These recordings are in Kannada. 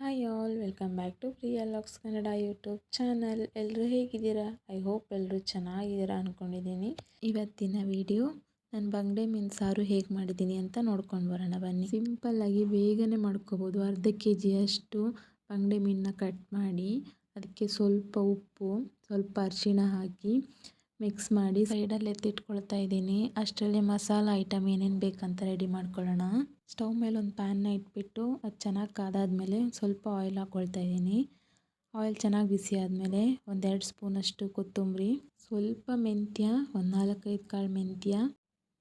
Hi all welcome back to Priya LOX Kannada YouTube channel ಎಲ್ಲರೂ ಹೇಗಿದ್ದೀರಾ? ಐ ಹೋಪ್ ಎಲ್ಲರೂ ಚೆನ್ನಾಗಿದ್ದೀರಾ ಅಂದ್ಕೊಂಡಿದ್ದೀನಿ ಇವತ್ತಿನ ವಿಡಿಯೋ ನಾನು ಬಂಗಡೆ ಮೀನು ಸಾರು ಹೇಗೆ ಮಾಡಿದ್ದೀನಿ ಅಂತ ನೋಡ್ಕೊಂಡು ಬರೋಣ ಬನ್ನಿ. ಸಿಂಪಲ್ಲಾಗಿ ಬೇಗನೆ ಮಾಡ್ಕೋಬೋದು. ಅರ್ಧ ಕೆ ಜಿಯಷ್ಟು ಬಂಗಡೆ ಮೀನನ್ನ ಕಟ್ ಮಾಡಿ, ಅದಕ್ಕೆ ಸ್ವಲ್ಪ ಉಪ್ಪು, ಸ್ವಲ್ಪ ಅರಿಶಿಣ ಹಾಕಿ ಮಿಕ್ಸ್ ಮಾಡಿ ಸೈಡಲ್ಲಿ ಎತ್ತಿಟ್ಕೊಳ್ತಾ ಇದ್ದೀನಿ. ಅಷ್ಟರಲ್ಲಿ ಮಸಾಲ ಐಟಮ್ ಏನೇನು ಬೇಕಂತ ರೆಡಿ ಮಾಡ್ಕೊಳ್ಳೋಣ. ಸ್ಟವ್ ಮೇಲೆ ಒಂದು ಪ್ಯಾನ್ನ ಇಟ್ಬಿಟ್ಟು ಅದು ಚೆನ್ನಾಗಿ ಕಾದಾದ್ಮೇಲೆ ಸ್ವಲ್ಪ ಆಯಿಲ್ ಹಾಕ್ಕೊಳ್ತಾ ಇದ್ದೀನಿ. ಆಯಿಲ್ ಚೆನ್ನಾಗಿ ಬಿಸಿ ಆದಮೇಲೆ ಒಂದೆರಡು ಸ್ಪೂನಷ್ಟು ಕೊತ್ತಂಬರಿ, ಸ್ವಲ್ಪ ಮೆಂತ್ಯ, ಒಂದು ನಾಲ್ಕೈದು ಕಾಳು ಮೆಂತ್ಯ,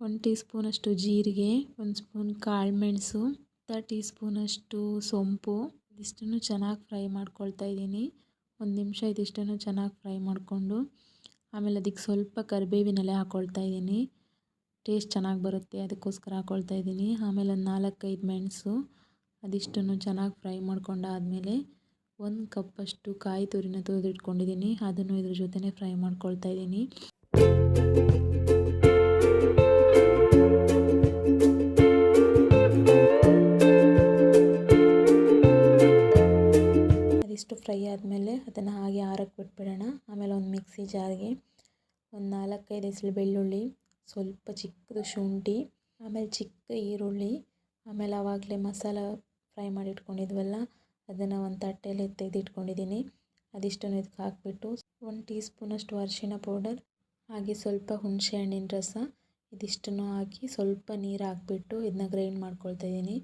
ಒಂದು ಟೀ ಸ್ಪೂನಷ್ಟು ಜೀರಿಗೆ, ಒಂದು ಸ್ಪೂನ್ ಕಾಳು ಮೆಣಸು, ಅರ್ಧ ಟೀ ಸ್ಪೂನಷ್ಟು ಸೊಂಪು, ಇದಿಷ್ಟನ್ನು ಚೆನ್ನಾಗಿ ಫ್ರೈ ಮಾಡ್ಕೊಳ್ತಾ ಇದ್ದೀನಿ. ಒಂದು ನಿಮಿಷ ಇದಿಷ್ಟನ್ನು ಚೆನ್ನಾಗಿ ಫ್ರೈ ಮಾಡಿಕೊಂಡು ಆಮೇಲೆ ಅದಕ್ಕೆ ಸ್ವಲ್ಪ ಕರಿಬೇವಿನೆಲೆ ಹಾಕ್ಕೊಳ್ತಾ ಇದ್ದೀನಿ. ಟೇಸ್ಟ್ ಚೆನ್ನಾಗಿ ಬರುತ್ತೆ, ಅದಕ್ಕೋಸ್ಕರ ಹಾಕ್ಕೊಳ್ತಾ ಇದ್ದೀನಿ. ಆಮೇಲೆ ಒಂದು ನಾಲ್ಕೈದು ಮೆಣಸು, ಅದಿಷ್ಟನ್ನು ಚೆನ್ನಾಗಿ ಫ್ರೈ ಮಾಡ್ಕೊಂಡಾದಮೇಲೆ ಒಂದು ಕಪ್ಪಷ್ಟು ಕಾಯಿ ತುರಿನ ಇಟ್ಕೊಂಡಿದ್ದೀನಿ ಅದನ್ನು ಇದ್ರ ಜೊತೆನೇ ಫ್ರೈ ಮಾಡ್ಕೊಳ್ತಾ ಇದ್ದೀನಿ. ಆಮೇಲೆ ಒಂದು ಮಿಕ್ಸಿ ಜಾರ್ಗೆ ಒಂದು ನಾಲ್ಕೈದು ಎಸಳು ಬೆಳ್ಳುಳ್ಳಿ, ಸ್ವಲ್ಪ ಚಿಕ್ಕದು ಶುಂಠಿ, ಆಮೇಲೆ ಚಿಕ್ಕ ಈರುಳ್ಳಿ, ಆಮೇಲೆ ಆವಾಗಲೇ ಮಸಾಲ ಫ್ರೈ ಮಾಡಿ ಇಟ್ಕೊಂಡಿದ್ವಲ್ಲ, ಅದನ್ನು ಒಂದು ತಟ್ಟೆಯಲ್ಲಿ ತೆಗೆದಿಟ್ಕೊಂಡಿದ್ದೀನಿ ಅದಿಷ್ಟನ್ನು ಇದಕ್ಕೆ ಹಾಕಿಬಿಟ್ಟು ಒಂದು ಟೀ ಸ್ಪೂನಷ್ಟು ಅರಿಶಿಣ ಪೌಡರ್, ಹಾಗೆ ಸ್ವಲ್ಪ ಹುಣಸೆ ಹಣ್ಣಿನ ರಸ, ಇದಿಷ್ಟನ್ನು ಹಾಕಿ ಸ್ವಲ್ಪ ನೀರು ಹಾಕಿಬಿಟ್ಟು ಇದನ್ನ ಗ್ರೈಂಡ್ ಮಾಡ್ಕೊಳ್ತಾ ಇದ್ದೀನಿ.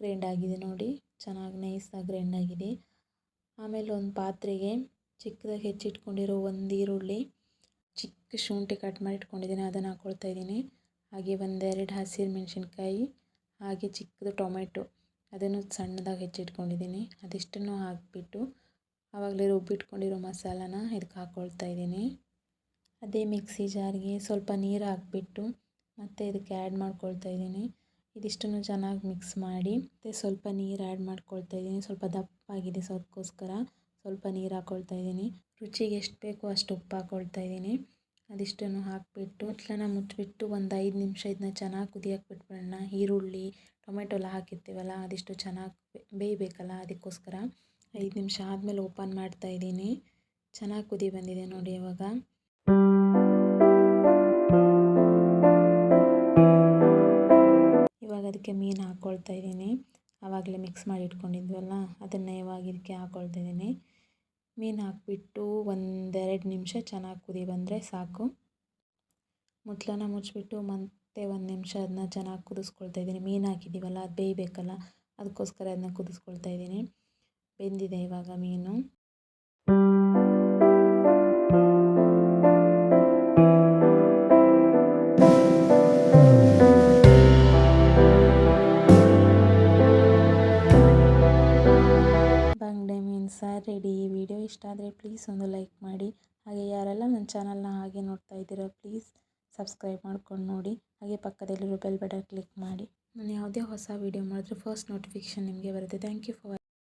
ಗ್ರೈಂಡ್ ಆಗಿದೆ ನೋಡಿ, ಚೆನ್ನಾಗಿ ನೈಸಾಗಿ ಗ್ರೈಂಡ್ ಆಗಿದೆ. ಆಮೇಲೆ ಒಂದು ಪಾತ್ರೆಗೆ ಚಿಕ್ಕದಾಗಿ ಹೆಚ್ಚಿಟ್ಕೊಂಡಿರೋ ಒಂದು ಈರುಳ್ಳಿ, ಚಿಕ್ಕ ಶುಂಠಿ ಕಟ್ ಮಾಡಿ ಇಟ್ಕೊಂಡಿದ್ದೀನಿ, ಅದನ್ನು ಹಾಕ್ಕೊಳ್ತಾ ಇದ್ದೀನಿ. ಹಾಗೆ ಒಂದೆರಡು ಹಸಿರು ಮೆಣಸಿನ್ಕಾಯಿ ಹಾಗೆ ಚಿಕ್ಕದು ಟೊಮೆಟೊ, ಅದನ್ನು ಸಣ್ಣದಾಗಿ ಹೆಚ್ಚಿಟ್ಕೊಂಡಿದ್ದೀನಿ. ಅದಿಷ್ಟನ್ನು ಹಾಕಿಬಿಟ್ಟು ಆವಾಗಲೇ ರುಬ್ಬಿಟ್ಕೊಂಡಿರೋ ಮಸಾಲಾನ ಇದಕ್ಕೆ ಹಾಕ್ಕೊಳ್ತಾ ಇದ್ದೀನಿ. ಅದೇ ಮಿಕ್ಸಿ ಜಾರಿಗೆ ಸ್ವಲ್ಪ ನೀರು ಹಾಕಿಬಿಟ್ಟು ಮತ್ತು ಇದಕ್ಕೆ ಆ್ಯಡ್ ಮಾಡ್ಕೊಳ್ತಾ ಇದ್ದೀನಿ. ಇದಿಷ್ಟನ್ನು ಚೆನ್ನಾಗಿ ಮಿಕ್ಸ್ ಮಾಡಿ ಮತ್ತು ಸ್ವಲ್ಪ ನೀರು ಆ್ಯಡ್ ಮಾಡ್ಕೊಳ್ತಾ ಇದ್ದೀನಿ. ಸ್ವಲ್ಪ ದಪ್ಪಾಗಿದೆ ಸೊ ಅದಕ್ಕೋಸ್ಕರ ಸ್ವಲ್ಪ ನೀರು ಹಾಕ್ಕೊಳ್ತಾ ಇದ್ದೀನಿ. ರುಚಿಗೆ ಎಷ್ಟು ಬೇಕೋ ಅಷ್ಟು ಉಪ್ಪು ಹಾಕ್ಕೊಳ್ತಾ ಇದ್ದೀನಿ. ಅದಿಷ್ಟನ್ನು ಹಾಕಿಬಿಟ್ಟು ಮುಚ್ಚಳನ ಮುಚ್ಚಿಬಿಟ್ಟು ಒಂದು ಐದು ನಿಮಿಷ ಇದನ್ನ ಚೆನ್ನಾಗಿ ಕುದಿಯಕ್ಕೆ ಬಿಟ್ಬಿಡೋಣ. ಈರುಳ್ಳಿ, ಟೊಮೆಟೊ ಎಲ್ಲ ಹಾಕಿರ್ತೀವಲ್ಲ, ಅದಿಷ್ಟು ಚೆನ್ನಾಗಿ ಬೇಯಬೇಕಲ್ಲ ಅದಕ್ಕೋಸ್ಕರ. ಐದು ನಿಮಿಷ ಆದಮೇಲೆ ಓಪನ್ ಮಾಡ್ತಾ ಇದ್ದೀನಿ. ಚೆನ್ನಾಗಿ ಕುದಿ ಬಂದಿದೆ ನೋಡಿ ಇವಾಗ. ಇವಾಗ ಅದಕ್ಕೆ ಮೀನು ಹಾಕ್ಕೊಳ್ತಾ ಇದ್ದೀನಿ. ಆವಾಗಲೇ ಮಿಕ್ಸ್ ಮಾಡಿ ಇಟ್ಕೊಂಡಿದ್ವಲ್ಲ, ಅದನ್ನು ಇವಾಗ ಇದಕ್ಕೆ ಹಾಕ್ಕೊಳ್ತಾ ಇದ್ದೀನಿ. ಮೀನು ಹಾಕ್ಬಿಟ್ಟು ಒಂದೆರಡು ನಿಮಿಷ ಚೆನ್ನಾಗಿ ಕುದಿ ಬಂದರೆ ಸಾಕು. ಮುಚ್ಚಳನ ಮುಚ್ಚಿಬಿಟ್ಟು ಮತ್ತೆ ಒಂದು ನಿಮಿಷ ಅದನ್ನ ಚೆನ್ನಾಗಿ ಕುದಿಸ್ಕೊಳ್ತಾ ಇದ್ದೀನಿ. ಮೀನು ಹಾಕಿದ್ದೀವಲ್ಲ ಅದು ಬೇಯಬೇಕಲ್ಲ ಅದಕ್ಕೋಸ್ಕರ ಅದನ್ನ ಕುದಿಸ್ಕೊಳ್ತಾ ಇದ್ದೀನಿ. ಬೆಂದಿದೆ ಇವಾಗ ಮೀನು. ಇಷ್ಟ ಆದರೆ ಪ್ಲೀಸ್ ಒಂದು ಲೈಕ್ ಮಾಡಿ. ಹಾಗೆ ಯಾರೆಲ್ಲ ನನ್ನ ಚಾನಲ್ನ ಹಾಗೆ ನೋಡ್ತಾ ಇದ್ದೀರೋ ಪ್ಲೀಸ್ ಸಬ್ಸ್ಕ್ರೈಬ್ ಮಾಡ್ಕೊಂಡು ನೋಡಿ. ಹಾಗೆ ಪಕ್ಕದಲ್ಲಿರೋ ಬೆಲ್ ಬಟನ್ ಕ್ಲಿಕ್ ಮಾಡಿ. ನಾನು ಯಾವುದೇ ಹೊಸ ವೀಡಿಯೋ ಮಾಡಿದ್ರೆ ಫಸ್ಟ್ ನೋಟಿಫಿಕೇಷನ್ ನಿಮಗೆ ಬರುತ್ತೆ. Thank you for